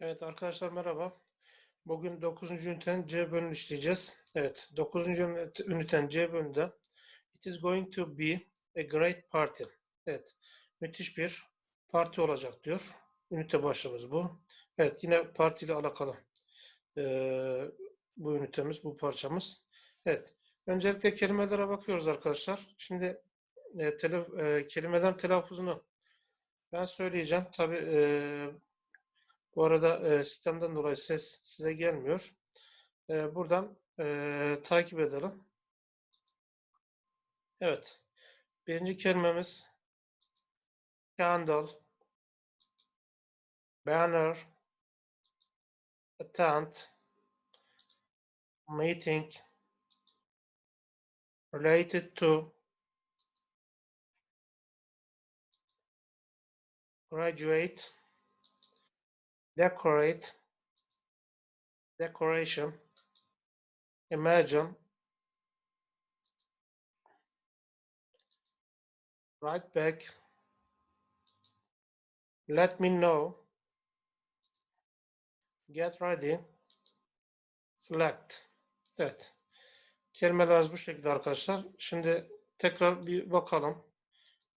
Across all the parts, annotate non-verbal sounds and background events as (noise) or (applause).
Evet arkadaşlar merhaba. Bugün 9. ünitenin C bölümünü işleyeceğiz. Evet 9. ünite- ünitenin C bölümünde It is going to be a great party. Evet müthiş bir parti olacak diyor. Ünite başlığımız bu. Evet yine partiyle alakalı eee, bu ünitemiz, bu parçamız. Evet öncelikle kelimelere bakıyoruz arkadaşlar. Şimdi e, tele, e, kelimelerin telaffuzunu ben söyleyeceğim. Tabii e, bu arada e, sistemden dolayı ses size gelmiyor. E, buradan e, takip edelim. Evet. Birinci kelimemiz candle, banner, attend, meeting, related to, graduate, decorate, decoration, imagine, write back, let me know, get ready, select. Evet. Kelimelerimiz bu şekilde arkadaşlar. Şimdi tekrar bir bakalım.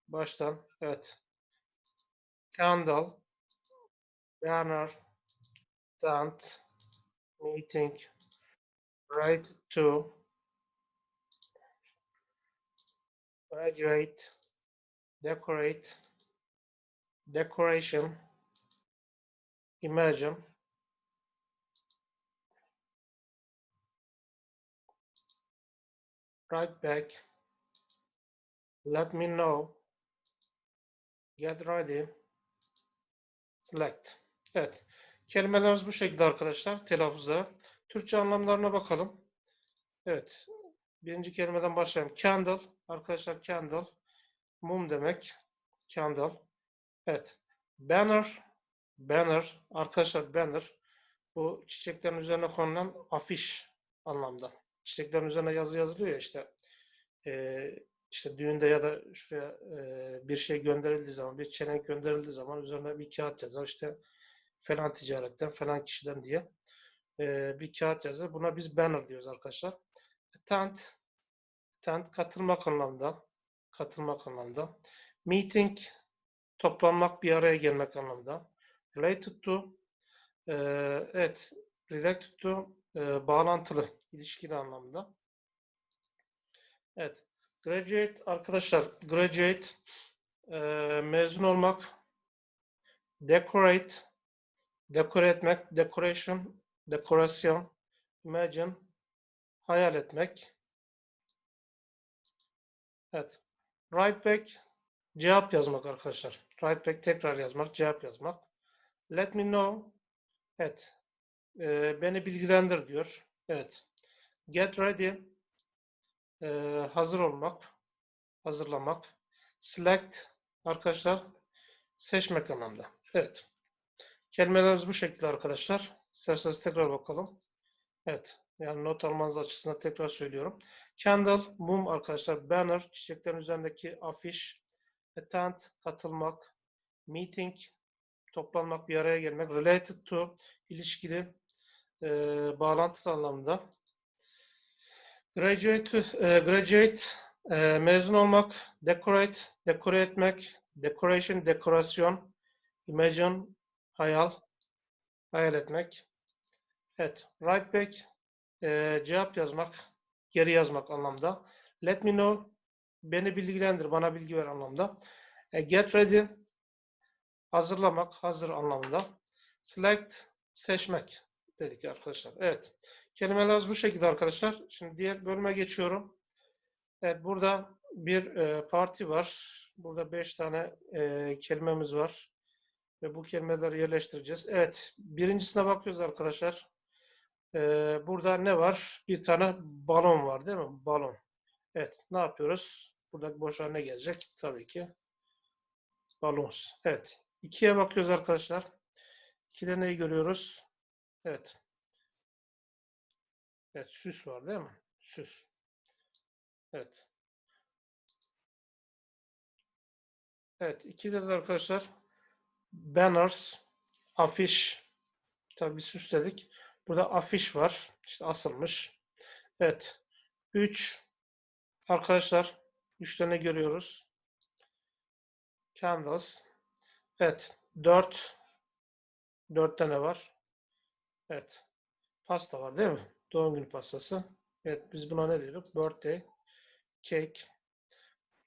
Baştan. Evet. Candle, banner, tent, meeting, right to, graduate, decorate, decoration, imagine, write back, let me know, get ready, select. Evet. Kelimelerimiz bu şekilde arkadaşlar. Telaffuzları. Türkçe anlamlarına bakalım. Evet. Birinci kelimeden başlayalım. Candle. Arkadaşlar candle. Mum demek. Candle. Evet. Banner. Banner. Arkadaşlar banner. Bu çiçeklerin üzerine konulan afiş anlamda. Çiçeklerin üzerine yazı yazılıyor ya işte. Ee, işte düğünde ya da şuraya e, bir şey gönderildiği zaman, bir çelenk gönderildiği zaman üzerine bir kağıt yazar. İşte falan ticaretten, falan kişiden diye e, bir kağıt yazar. Buna biz banner diyoruz arkadaşlar. Attend, attend katılmak anlamda, katılmak anlamda. Meeting, toplanmak, bir araya gelmek anlamda. Related to, e, evet, related to, e, bağlantılı, ilişkili anlamda. Evet, graduate arkadaşlar, graduate, e, mezun olmak, decorate, dekore etmek, decoration, dekorasyon, imagine, hayal etmek. Evet. Write back, cevap yazmak arkadaşlar. Write back tekrar yazmak, cevap yazmak. Let me know, evet. Ee, beni bilgilendir diyor. Evet. Get ready, ee, hazır olmak, hazırlamak. Select, arkadaşlar, seçmek anlamda. Evet. Kelimelerimiz bu şekilde arkadaşlar. İsterseniz tekrar bakalım. Evet. Yani not almanız açısından tekrar söylüyorum. Candle, mum arkadaşlar. Banner, çiçeklerin üzerindeki afiş. Attend, katılmak. Meeting, toplanmak, bir araya gelmek. Related to, ilişkili, e, bağlantılı anlamda. Graduate, e, graduate e, mezun olmak. Decorate, dekore etmek. Decoration, dekorasyon. Imagine, hayal, hayal etmek. Evet, write back, e, cevap yazmak, geri yazmak anlamda. Let me know, beni bilgilendir, bana bilgi ver anlamda. E, get ready, hazırlamak, hazır anlamda. Select, seçmek dedik arkadaşlar. Evet, kelimelerimiz bu şekilde arkadaşlar. Şimdi diğer bölüme geçiyorum. Evet, burada bir e, parti var. Burada beş tane e, kelimemiz var. Ve bu kelimeleri yerleştireceğiz. Evet, birincisine bakıyoruz arkadaşlar. Ee, burada ne var? Bir tane balon var değil mi? Balon. Evet, ne yapıyoruz? Buradaki boşluğa ne gelecek? Tabii ki balons. Evet, ikiye bakıyoruz arkadaşlar. İkide neyi görüyoruz? Evet. Evet, süs var değil mi? Süs. Evet. Evet, ikide de arkadaşlar banners, afiş, tabii bir süsledik. Burada afiş var. İşte asılmış. Evet. 3 arkadaşlar 3 tane görüyoruz. Candles. Evet. 4 4 tane var. Evet. Pasta var değil mi? Doğum günü pastası. Evet biz buna ne diyorduk? Birthday cake.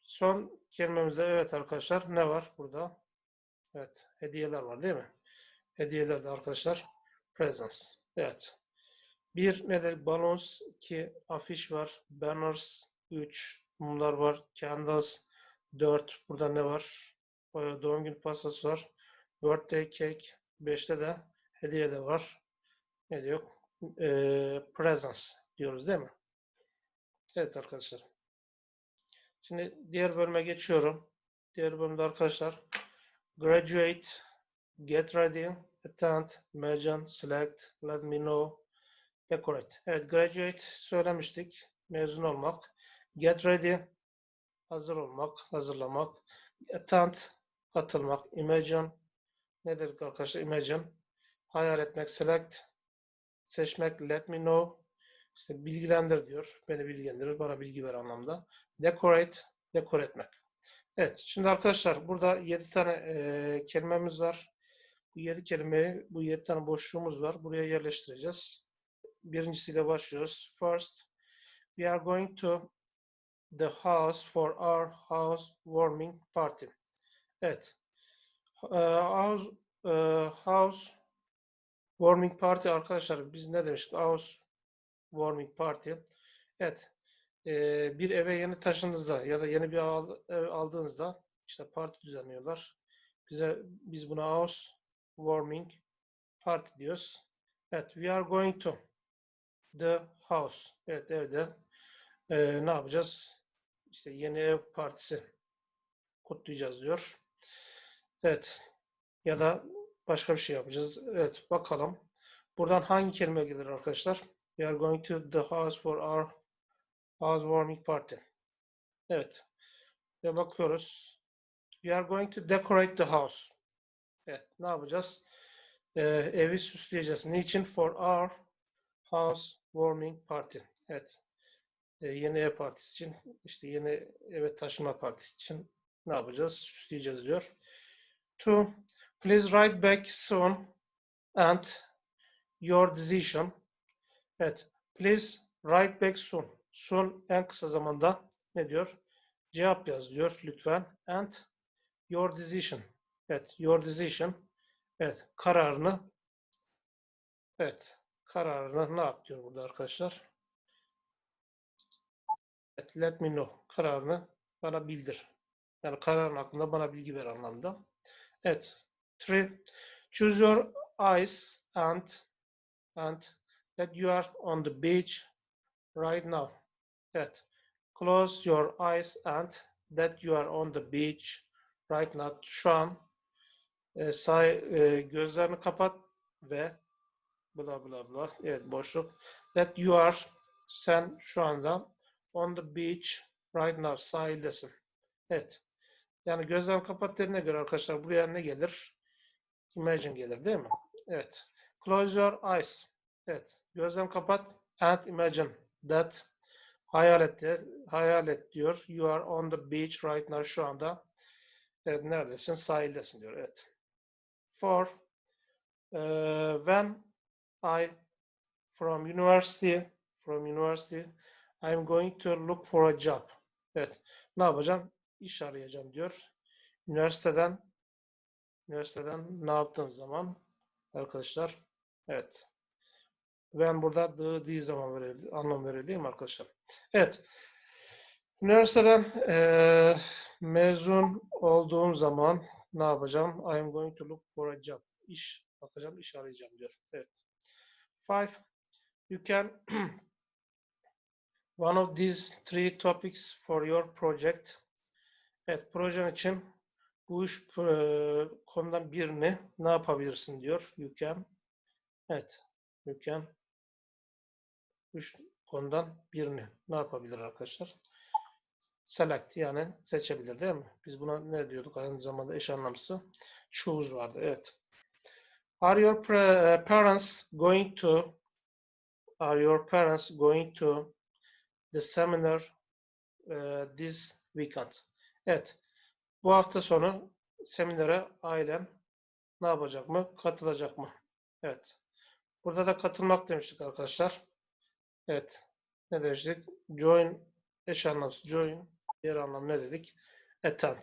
Son kelimemizde evet arkadaşlar ne var burada? Evet. Hediyeler var değil mi? Hediyeler de arkadaşlar presents. Evet. Bir nedir? Balloons. iki afiş var. Banners. Üç mumlar var. Candles. Dört. Burada ne var? Ee, Doğum günü pastası var. Birthday cake. Beşte de hediye de var. Ne diyor? Ee, presents diyoruz değil mi? Evet arkadaşlar. Şimdi diğer bölüme geçiyorum. Diğer bölümde arkadaşlar graduate, get ready, attend, imagine, select, let me know, decorate. Evet, graduate söylemiştik. Mezun olmak. Get ready, hazır olmak, hazırlamak. Attend, katılmak. Imagine, nedir arkadaşlar? Imagine, hayal etmek. Select, seçmek. Let me know, işte bilgilendir diyor. Beni bilgilendirir, bana bilgi ver anlamda. Decorate, dekor etmek. Evet, şimdi arkadaşlar burada 7 tane e, kelimemiz var. Bu 7 kelimeyi, bu 7 tane boşluğumuz var. Buraya yerleştireceğiz. Birincisiyle başlıyoruz. First, we are going to the house for our house warming party. Evet. House, house warming party arkadaşlar biz ne demiştik? House warming party. Evet. Bir eve yeni taşındığınızda ya da yeni bir ev aldığınızda işte parti düzenliyorlar. Bize biz buna house warming party diyoruz. Evet, we are going to the house. Evet, evde ee, ne yapacağız? İşte yeni ev partisi kutlayacağız diyor. Evet. Ya da başka bir şey yapacağız. Evet, bakalım. Buradan hangi kelime gelir arkadaşlar? We are going to the house for our housewarming party. Evet. Ve bakıyoruz. We are going to decorate the house. Evet. Ne yapacağız? Ee, evi süsleyeceğiz. Niçin? For our housewarming party. Evet. Ee, yeni ev partisi için, işte yeni eve taşıma partisi için ne yapacağız? Süsleyeceğiz diyor. To please write back soon and your decision. Evet. Please write back soon. Soon en kısa zamanda ne diyor? Cevap yaz diyor lütfen. And your decision. Evet. Your decision. Evet. Kararını Evet. Kararını ne yap diyor burada arkadaşlar? Evet. Let me know. Kararını bana bildir. Yani kararın hakkında bana bilgi ver anlamda. Evet. Three. Choose your eyes and and that you are on the beach right now. Evet. Close your eyes and that you are on the beach right now. Şu an e, say, e, gözlerini kapat ve bla bla bla. Evet boşluk. That you are sen şu anda on the beach right now. Sahildesin. Evet. Yani gözlerini kapat dediğine göre arkadaşlar buraya ne gelir? Imagine gelir değil mi? Evet. Close your eyes. Evet. Gözlerini kapat and imagine that hayal et, hayal et diyor. You are on the beach right now. Şu anda evet, neredesin? Sahildesin diyor. Evet. For uh, when I from university from university I'm going to look for a job. Evet. Ne yapacağım? İş arayacağım diyor. Üniversiteden üniversiteden ne yaptığım zaman arkadaşlar evet ben burada the diye zaman veriyor, anlam veriyor değil mi arkadaşlar? Evet. Üniversiteden eee, mezun olduğum zaman ne yapacağım? I am going to look for a job. İş bakacağım, iş arayacağım diyor. Evet. Five. You can (clears throat) one of these three topics for your project. Evet, projen için bu üç eee, konudan birini ne yapabilirsin diyor. You can. Evet. You can üç konudan birini ne yapabilir arkadaşlar? Select yani seçebilir değil mi? Biz buna ne diyorduk aynı zamanda eş anlamlısı? Choose vardı. Evet. Are your uh, parents going to Are your parents going to the seminar uh, this weekend? Evet. Bu hafta sonu seminere ailen ne yapacak mı? Katılacak mı? Evet. Burada da katılmak demiştik arkadaşlar. Evet. Ne demiştik? Join eş anlamlısı join. Diğer anlam ne dedik? Attend.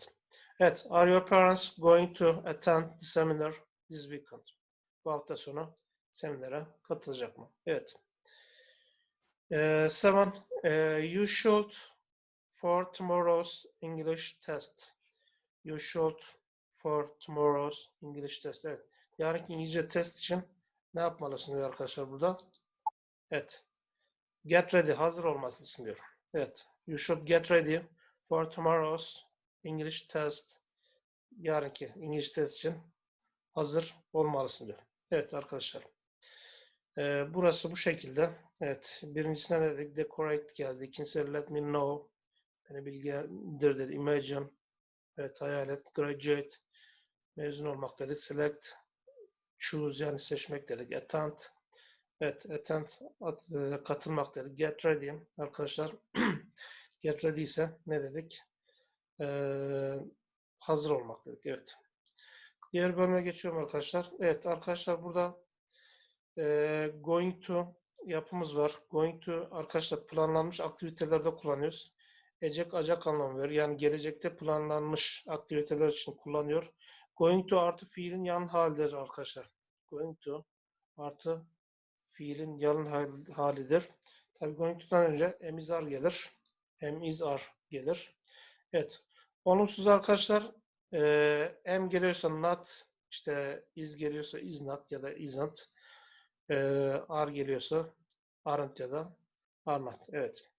Evet. Are your parents going to attend the seminar this weekend? Bu hafta sonu seminere katılacak mı? Evet. Ee, seven. eh, you should for tomorrow's English test. You should for tomorrow's English test. Evet. Yarınki İngilizce test için ne yapmalısın diyor arkadaşlar burada? Evet. Get ready. Hazır olmasını diyor. Evet. You should get ready for tomorrow's English test. Yarınki İngilizce test için hazır olmalısın diyor. Evet arkadaşlar. Ee, burası bu şekilde. Evet. Birincisine ne dedik? Decorate geldi. İkincisi let me know. Beni bilgilendir dedi. Imagine. Evet. Hayal et. Graduate. Mezun olmak dedi. Select. Choose yani seçmek dedik. Attend. Evet. Attend. At, e, katılmak dedik. Get ready. Arkadaşlar (clears throat) get ready ise ne dedik? Ee, hazır olmak dedik. Evet. Diğer bölüme geçiyorum arkadaşlar. Evet arkadaşlar burada e, going to yapımız var. Going to arkadaşlar planlanmış aktivitelerde kullanıyoruz. Ecek acak anlamı veriyor. Yani gelecekte planlanmış aktiviteler için kullanıyor. Going to artı fiilin yan halidir arkadaşlar. Going to artı fiilin hal- halidir. Going to'dan önce are gelir. Are gelir. Evet. Olumsuz arkadaşlar e, am geliyorsa not, işte is geliyorsa is not ya da isn't. E, are geliyorsa aren't ya da are not. Evet.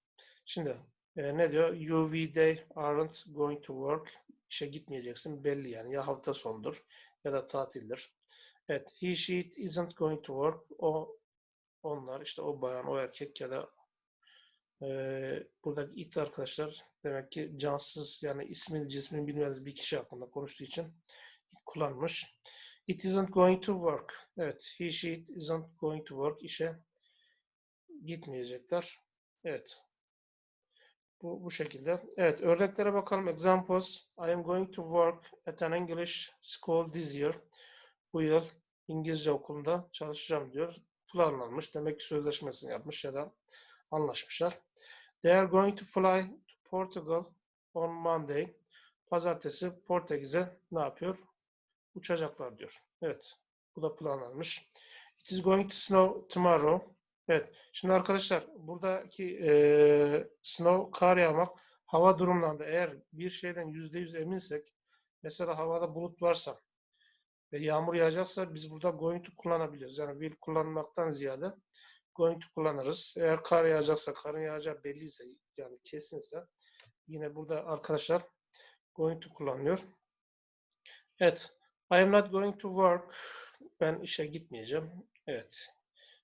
Şimdi e, ne diyor? You, we, they aren't going to work. İşe gitmeyeceksin. Belli yani. Ya hafta sonudur ya da tatildir. Evet. He, she, isn't going to work. O, onlar işte o bayan, o erkek ya da e, buradaki it arkadaşlar demek ki cansız yani ismin cismin bilmediğiniz bir kişi hakkında konuştuğu için it kullanmış. It isn't going to work. Evet. He, she, it isn't going to work. İşe gitmeyecekler. Evet. Bu, bu şekilde. Evet, örneklere bakalım. Examples. I am going to work at an English school this year. Bu yıl İngilizce okulunda çalışacağım diyor. Planlanmış. Demek ki sözleşmesini yapmış ya da anlaşmışlar. They are going to fly to Portugal on Monday. Pazartesi Portekiz'e ne yapıyor? Uçacaklar diyor. Evet. Bu da planlanmış. It is going to snow tomorrow. Evet. Şimdi arkadaşlar buradaki eee snow kar yağmak hava durumlarında eğer bir şeyden yüzde yüz eminsek mesela havada bulut varsa ve yağmur yağacaksa biz burada going to kullanabiliriz. Yani will kullanmaktan ziyade going to kullanırız. Eğer kar yağacaksa karın yağacağı belliyse yani kesinse yine burada arkadaşlar going to kullanıyor. Evet. I am not going to work. Ben işe gitmeyeceğim. Evet.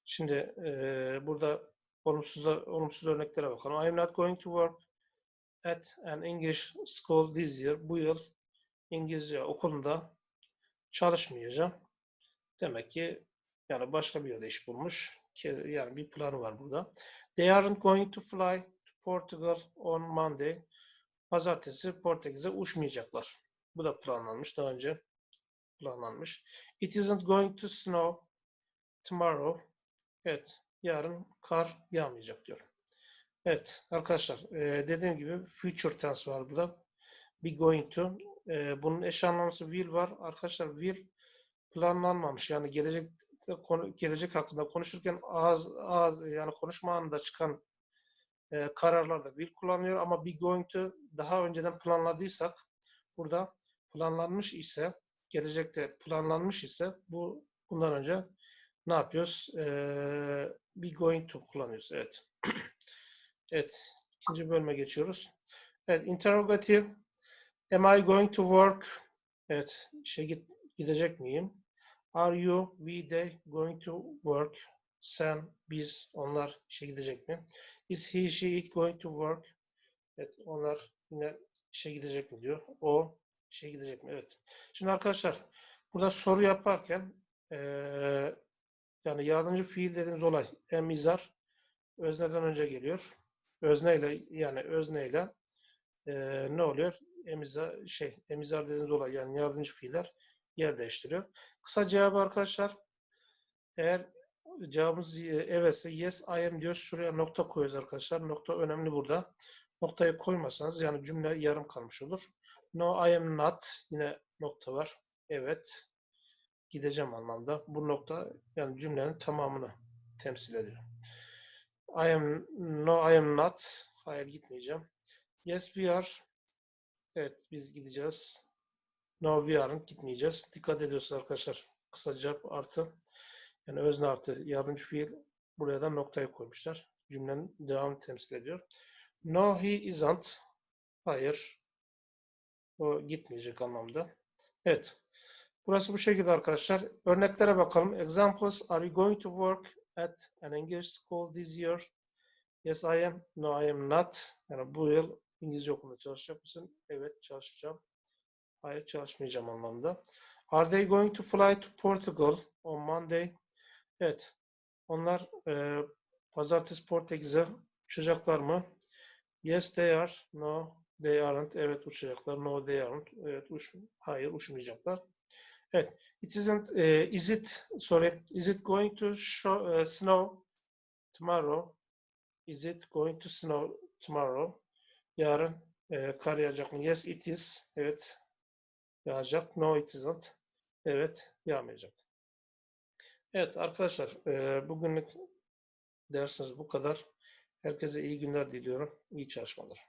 Şimdi eee, burada olumsuz, olumsuz örneklere bakalım. I am not going to work at an English school this year. Bu yıl İngilizce okulunda çalışmayacağım. Demek ki yani başka bir yerde iş bulmuş. Yani bir planı var burada. They aren't going to fly to Portugal on Monday. Pazartesi Portekiz'e uçmayacaklar. Bu da planlanmış. Daha önce planlanmış. It isn't going to snow tomorrow. Evet, yarın kar yağmayacak diyor. Evet arkadaşlar dediğim gibi future tense var burada. Be going to. E, bunun eş anlamlısı will var. Arkadaşlar will planlanmamış. Yani gelecek gelecek hakkında konuşurken ağız, ağız yani konuşma anında çıkan e, kararlarda will kullanıyor ama be going to daha önceden planladıysak burada planlanmış ise gelecekte planlanmış ise bu bundan önce ne yapıyoruz? Ee, be going to kullanıyoruz. Evet. (clears throat) evet. İkinci bölüme geçiyoruz. Evet. Interrogative. Am I going to work? Evet. İşe git, gidecek miyim? Are you, we, they going to work? Sen, biz, onlar işe gidecek mi? Is he, she, it going to work? Evet. Onlar yine işe gidecek mi diyor. O işe gidecek mi? Evet. Şimdi arkadaşlar burada soru yaparken Ee, yani yardımcı fiil dediğimiz olay emizar özneden önce geliyor. Özneyle yani özneyle ee, ne oluyor? Emizar şey emizar dediğimiz olay yani yardımcı fiiller yer değiştiriyor. Kısa cevabı arkadaşlar eğer cevabımız evetse yes I am diyor. Şuraya nokta koyuyoruz arkadaşlar. Nokta önemli burada. Noktayı koymasanız yani cümle yarım kalmış olur. No I am not yine nokta var. Evet. Gideceğim anlamda. Bu nokta yani cümlenin tamamını temsil ediyor. I am no I am not. Hayır gitmeyeceğim. Yes we are. Evet biz gideceğiz. No we aren't gitmeyeceğiz. Dikkat ediyorsunuz arkadaşlar. Kısa cevap artı. Yani özne artı yardımcı fiil buraya da noktayı koymuşlar. Cümlenin devamını temsil ediyor. No he isn't. Hayır. O gitmeyecek anlamda. Evet. Burası bu şekilde arkadaşlar. Örneklere bakalım. Examples. Are you going to work at an English school this year? Yes I am. No I am not. Yani bu yıl İngilizce okulunda çalışacak mısın? Evet çalışacağım. Hayır çalışmayacağım anlamda. Are they going to fly to Portugal on Monday? Evet. Onlar e, pazartesi Portekiz'e uçacaklar mı? Yes they are. No they aren't. Evet uçacaklar. No they aren't. Evet uç hayır uçmayacaklar. Evet. It isn't e, is it sorry is it going to show, e, snow tomorrow? Is it going to snow tomorrow? Yarın e, kar yağacak mı? Yes it is. Evet yağacak. No it isn't. Evet yağmayacak. Evet arkadaşlar e, bugünlük dersiniz bu kadar. Herkese iyi günler diliyorum. İyi çalışmalar.